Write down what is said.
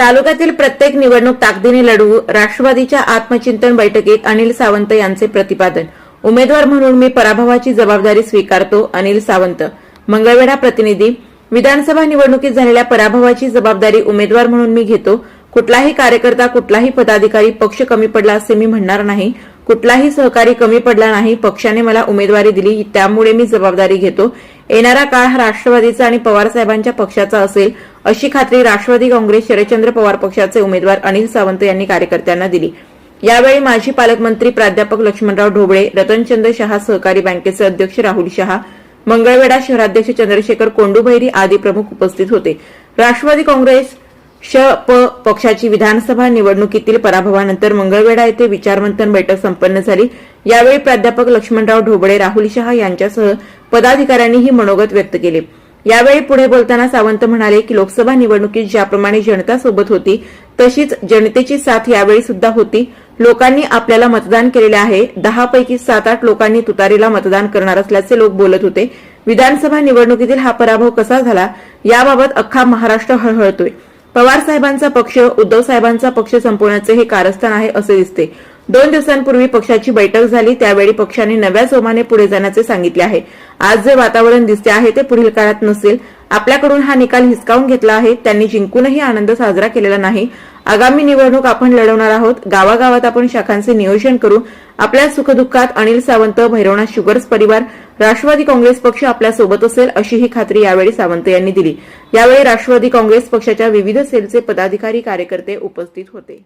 तालुक्यातील प्रत्येक निवडणूक ताकदीने लढवू राष्ट्रवादीच्या आत्मचिंतन बैठकीत अनिल सावंत यांचे प्रतिपादन. उमेदवार म्हणून मी पराभवाची जबाबदारी स्वीकारतो अनिल सावंत. मंगळवेढा प्रतिनिधी. विधानसभा निवडणुकीत झालेल्या पराभवाची जबाबदारी उमेदवार म्हणून मी घेतो. कुठलाही कार्यकर्ता कुठलाही पदाधिकारी पक्ष कमी पडला असे मी म्हणणार नाही. कुठलाही सहकारी कमी पडला नाही पक्षाने मला उमेदवारी दिली त्यामुळे मी जबाबदारी घेतो. येणारा काळ हा राष्ट्रवादीचा आणि पवार साहेबांच्या पक्षाचा असेल अशी खात्री राष्ट्रवादी काँग्रेस शरदचंद्र पवार पक्षाचे उमेदवार अनिल सावंत यांनी कार्यकर्त्यांना दिली. यावेळी माजी पालकमंत्री प्राध्यापक लक्ष्मणराव ढोबळे रतनचंद्र शहा सहकारी बँकेचे अध्यक्ष राहुल शहा मंगळवेढा शहराध्यक्ष चंद्रशेखर कोंडूभैरी आदी प्रमुख उपस्थित होते. राष्ट्रवादी काँग्रेस श प पक्षाची विधानसभा निवडणुकीतील पराभवानंतर मंगळवेढा येथे विचारमंथन बैठक संपन्न झाली. यावेळी प्राध्यापक लक्ष्मणराव ढोबळे राहुल शहा यांच्यासह पदाधिकाऱ्यांनीही मनोगत व्यक्त केले. यावेळी पुढे बोलताना सावंत म्हणाले की लोकसभा निवडणुकीत ज्याप्रमाणे जनता सोबत होती तशीच जनतेची साथ यावेळी सुद्धा होती. लोकांनी आपल्याला मतदान केलेले आहे. दहापैकी सात आठ लोकांनी तुतारीला मतदान करणार असल्याचे लोक बोलत होते. विधानसभा निवडणुकीतील हा पराभव कसा झाला? याबाबत अख्खा महाराष्ट्र हळहळतोय. पवार साहेबांचा पक्ष उद्धव साहेबांचा पक्ष संपवण्याचे हे कारस्थान आहे असे दिसते. दोन दिवसांपूर्वी पक्षाची बैठक झाली त्यावेळी पक्षाने नव्या जोमाने पुढे जाण्याचे सांगितले आहे. आज जे वातावरण दिसते आहे ते पुढील काळात नसेल. आपल्याकडून हा निकाल हिसकावून घेतला आहे त्यांनी जिंकूनही आनंद साजरा केलेला नाही. आगामी निवडणूक आपण लढवणार आहोत. गावागावात आपण शाखांचे नियोजन करू आपल्या सुखदुःखात अनिल सावंत भैरवनाथ शुगर्स परिवार राष्ट्रवादी काँग्रेस पक्ष आपल्यासोबत असेल अशी ही खात्री यावेळी सावंत यांनी दिली. यावेळी राष्ट्रवादी काँग्रेस पक्षाच्या विविध सेलचे पदाधिकारी कार्यकर्ते उपस्थित होते.